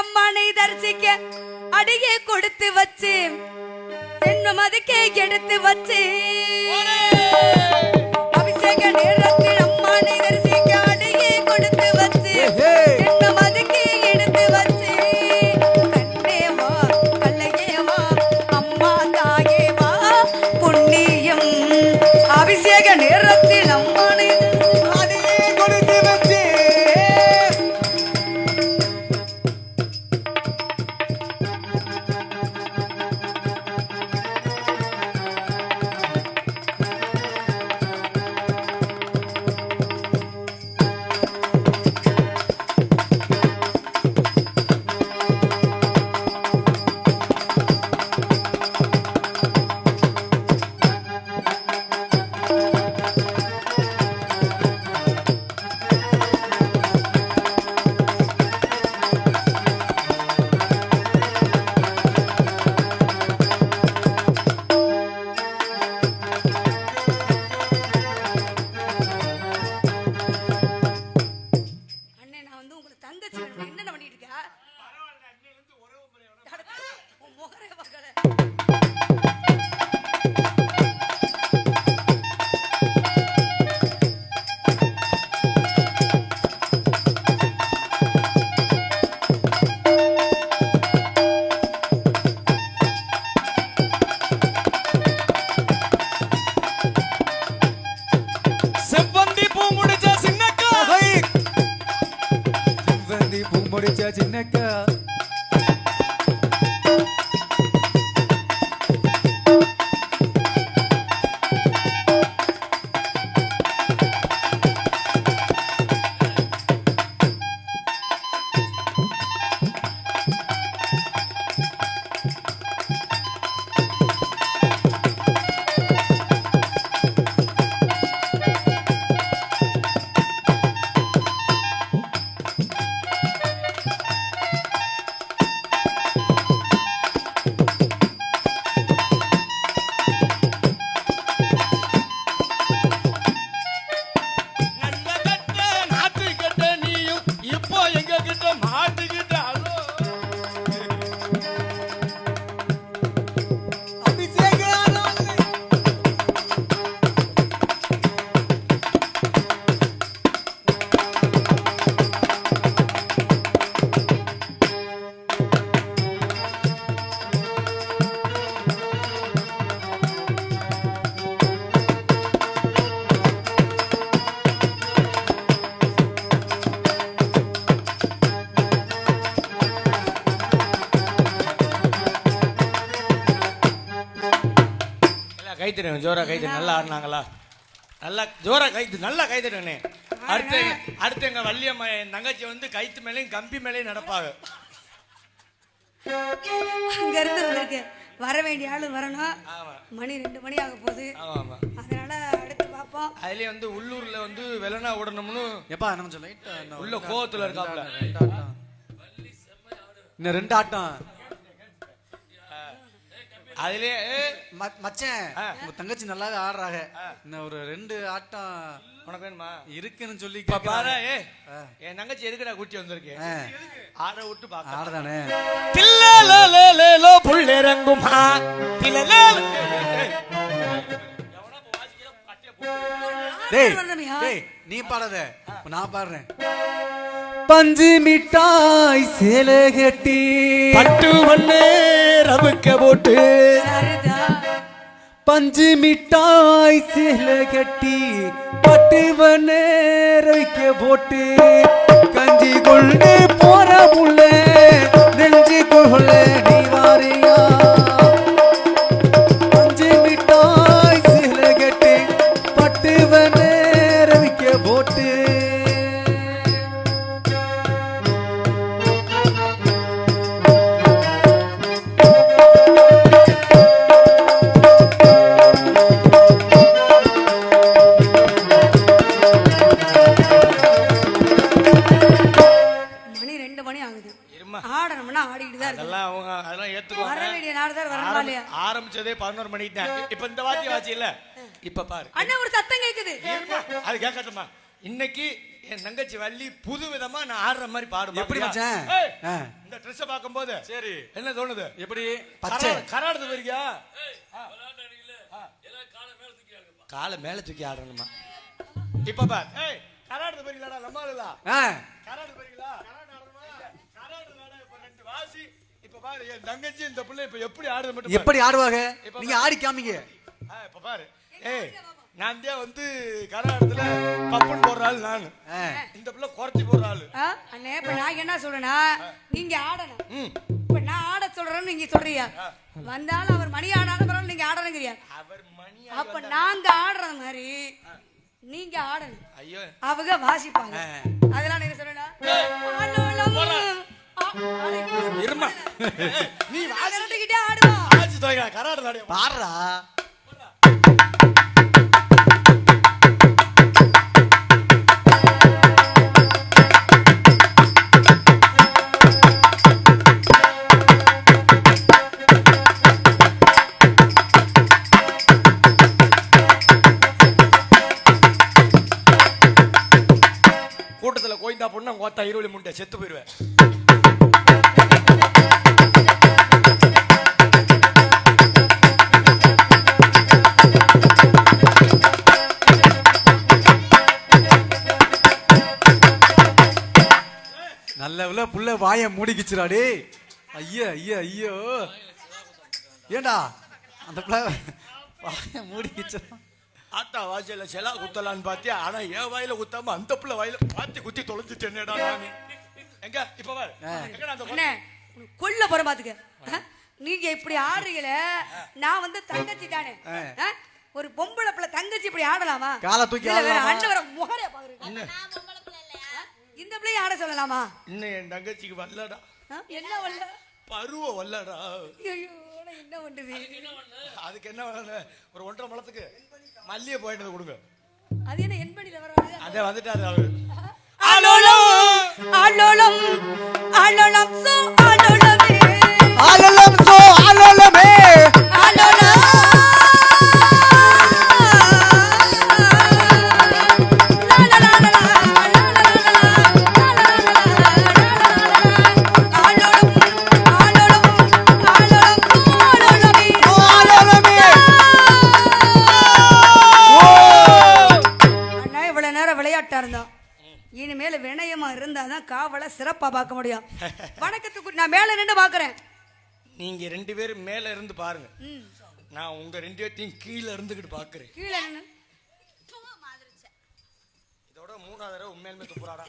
அம்மானை தரிசிக்க அடியே கொடுத்து வச்சு பெண்ணும் அதுக்கே எடுத்து வச்சு. அபிஷேக நேரத்தில் that. செவ்வந்தி பூ கை தட்டுங்க ஜோரா கை நல்லா ஆடினாங்களா? நல்லா ஜோரா கை தட்டு, நல்லா கை அடுத்து அடுத்து எங்க வள்ளியம்மா என் தங்கச்சி வந்து கைத்து மேலேயும் கம்பி மேலேயும் நடப்பாங்க. அங்க இருந்து வந்திருக்கு. வர வேண்டிய ஆளு வரணும். மணி ரெண்டு மணி ஆக போகுது. ஆமா ஆமா. அதனால அடுத்து பார்ப்போம். அதுலயே வந்து உள்ளூர்ல வந்து வெள்ளனா விடணும்னு எப்பா நம்ம சொல்ல உள்ள கோவத்துல இருக்காப்ல. இன்னும் ரெண்டு ஆட்டம். அதுலயே மச்சான். உங்க தங்கச்சி நல்லாவே ஆடுறாங்க இன்னும் ஒரு ரெண்டு ஆட்டம் உனக்கு வேணுமா இருக்குன்னு சொல்லி பாரு. என் தங்கச்சி எதுக்குடா கூட்டி வந்திருக்கேன். ஆட விட்டு பாக்க ஆடுதானே தில்லலேலேலேலோ புள்ளிறங்குமா? டேய் நீ பாடாத நான் பாடுறேன் பஞ்சு மிட்டாய் சேலை கட்டி பட்டு வண்ணே ரவுக்க போட்டு பஞ்சு மிட்டாய் சில கட்டி பட்டுவன வைக்க போட்டு கஞ்சி கொண்டு இருமா ஆடணும்னா ஆடிக்கிட்டு தான் இருக்கு அதெல்லாம் அவங்க அதெல்லாம் வர ஏத்துக்குவாங்க வேண்டிய வரணுமா இல்லையா? ஆரம்பி- ஆரம்பிச்சதே பதினோரு மணிக்கு தான். இப்ப இந்த வாத்தியம் வாட்சி இல்ல இப்ப பாரு. அண்ணா ஒரு சத்தம் கேக்குது. அது கேட்கட்டுமா இன்னைக்கு என் தங்கச்சி வள்ளி புது விதமா நான் ஆடுற மாதிரி பாடு. எப்படி? மச்சான்? இந்த ட்ரெஸ் பார்க்கும்போது சரி. என்ன தோணுது? எப்படி? பச்சை. கராடுது போயிருக்கியா காலை மேல தூக்கி ஆடணுமா இப்ப பார். ஏய் கராடுது போறீங்களாடா நம்ம ஆளுலா? ஆ. கராடு போறீங்களா கராடு ஆடணுமா கராடு வேணா இப்ப ரெண்டு வாசி இப்ப பாரு என் தங்கச்சி இந்த புள்ள இப்ப எப்படி ஆடுது மட்டும் பாரு. எப்படி ஆடுவாங்க? நீங்க ஆடி காமிங்க. ஆ, இப்ப பாரு. ஏய் நான் தான் வந்து கராடத்துல பப்புன்னு போடுற ஆளு நானு. ஆ. இந்த புள்ள குறைச்சி போடுற ஆளு. ஆ, அண்ணே இப்ப நான் என்ன சொல்றேன்னா நீங்க ஆடணும். ம். இப்ப நான் ஆட சொல்றேன்னு நீங்க சொல்றீங்க. வந்தாலும் அவர் மணி ஆடாத பரவாயில்ல நீங்க ஆடணுங்கிறியா? அவர் மணி அப்ப நாங்க ஆடுற மாதிரி நீங்க ஆடணும். ஐயோ. அவங்க வாசிப்பாங்க. அதெல்லாம் நீங்க சொல்றேன்னா நீ நாங்க ரெண்டுகிட்டே ஆடுவோம் ஆச்சு தோய்கா கராடு தாடியா பாடுறா. கூட்டத்துல கோய்ந்தா பொண்ணு கோத்தா இருவழி முண்டை செத்து போயிருவேன். நல்ல உள்ள புள்ள வாய மூடிக்கிச்சுடா டேய் ஐயோ ஐயோ ஐயோ. ஏண்டா? அந்த புள்ள வாய மூடிக்கிச்சுடா ஆத்தா வாசல்ல செலா குத்தலான்னு பாத்தியா? ஆனா என் வாயில குத்தாம அந்த புள்ள வாயில பாத்தி குத்தி தொலைஞ்சிட்டேனேடா நானு எங்க? இப்ப கொல்ல போற பாத்துக்க? நீங்க இப்படி ஆடுறீங்களே நான் வந்து தங்கச்சி தானே. ஆ? ஒரு பொம்பளை பிள்ளை தங்கச்சி இப்படி ஆடலாமா? காலை தூக்கி? அண்ணன் வர முகரைய பாக்குறீங்க? இந்த பிள்ளைய ஆட சொல்லலாமா இன்னும் என் தங்கச்சிக்கு வரலடா ஆ? என்ன வரல பருவம் வரலடா ஐயோ என்ன பண்றது அதுக்கு என்ன வேணும் ஒரு ஒன்றரை மலத்துக்கு மல்லிகை போயிட்டு கொடுங்க அது என்ன என்படியில வராது அதே வந்துட்டாரு அவரு ஆலோலம் ஆலோலம் ஆலோலம் காவலை சிறப்பா பார்க்க முடியும். வணக்கத்துக்கு நான் மேல நின்று பாக்குறேன் நீங்க ரெண்டு பேரும் மேல இருந்து பாருங்க. நான் உங்க ரெண்டு பேர்த்தையும் கீழே இருந்துகிட்டு பாக்குறேன் கீழே இதோட மூணாவது தடவை உண்மையிலுமே துப்புறாடா.